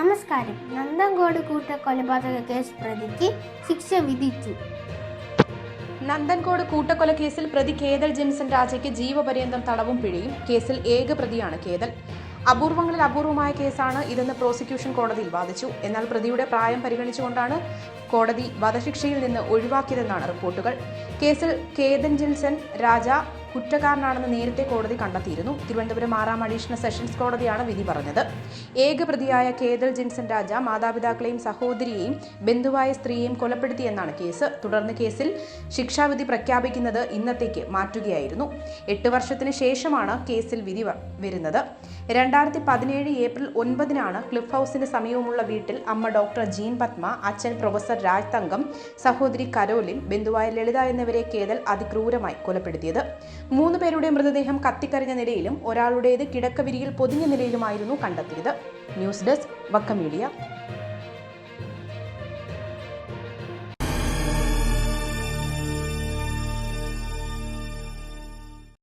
നമസ്കാരം. നന്ദൻകോട് കൂട്ടക്കൊലപാതക കേസ് പ്രതിക്ക് ശിക്ഷ വിധിച്ചു. നന്ദൻകോട് കൂട്ടക്കൊല കേസിൽ പ്രതി കേതൽ ജിൻസൺ രാജയ്ക്ക് ജീവപര്യന്തം തടവും പിഴയും. കേസിൽ ഏക പ്രതിയാണ് കേതൽ. അപൂർവങ്ങളിൽ അപൂർവമായ കേസാണ് ഇതെന്ന് പ്രോസിക്യൂഷൻ കോടതിയിൽ വാദിച്ചു. എന്നാൽ പ്രതിയുടെ പ്രായം പരിഗണിച്ചുകൊണ്ടാണ് കോടതി വധശിക്ഷയിൽ നിന്ന് ഒഴിവാക്കിയതെന്നാണ് റിപ്പോർട്ടുകൾ. കേസിൽ കേതൻ ജിൻസൺ രാജ കുറ്റക്കാരനാണെന്ന് നേരത്തെ കോടതി കണ്ടെത്തിയിരുന്നു. തിരുവനന്തപുരം ആറാം അഡീഷണൽ സെഷൻസ് കോടതിയാണ് വിധി പറഞ്ഞത്. ഏക പ്രതിയായ കേതൽ ജിൻസൺ രാജ മാതാപിതാക്കളെയും സഹോദരിയെയും ബന്ധുവായ സ്ത്രീയെയും കൊലപ്പെടുത്തിയെന്നാണ് കേസ്. തുടർന്ന് കേസിൽ ശിക്ഷാവിധി പ്രഖ്യാപിക്കുന്നത് ഇന്നത്തേക്ക് മാറ്റുകയായിരുന്നു. എട്ട് വർഷത്തിന് ശേഷമാണ് കേസിൽ വിധി വരുന്നത്. രണ്ടായിരത്തി പതിനേഴ് ഏപ്രിൽ ഒൻപതിനാണ് ക്ലിഫ് ഹൗസിന് സമീപമുള്ള വീട്ടിൽ അമ്മ ഡോക്ടർ ജീൻ പത്മ അച്ഛൻ പ്രൊഫസർ രാജ് തങ്കം സഹോദരി കരോലിൻ ബന്ധുവായ ലളിത എന്നിവരെ കേതൽ അതിക്രൂരമായി കൊലപ്പെടുത്തിയത്. മൂന്ന് പേരുടെ മൃതദേഹം കത്തിക്കരിഞ്ഞ നിലയിലും ഒരാളുടേത് കിടക്കവിരിയിൽ പൊതിഞ്ഞ നിലയിലുമായിരുന്നു കണ്ടെത്തിയത്. ന്യൂസ് ഡെസ്ക് വക്ക മീഡിയ.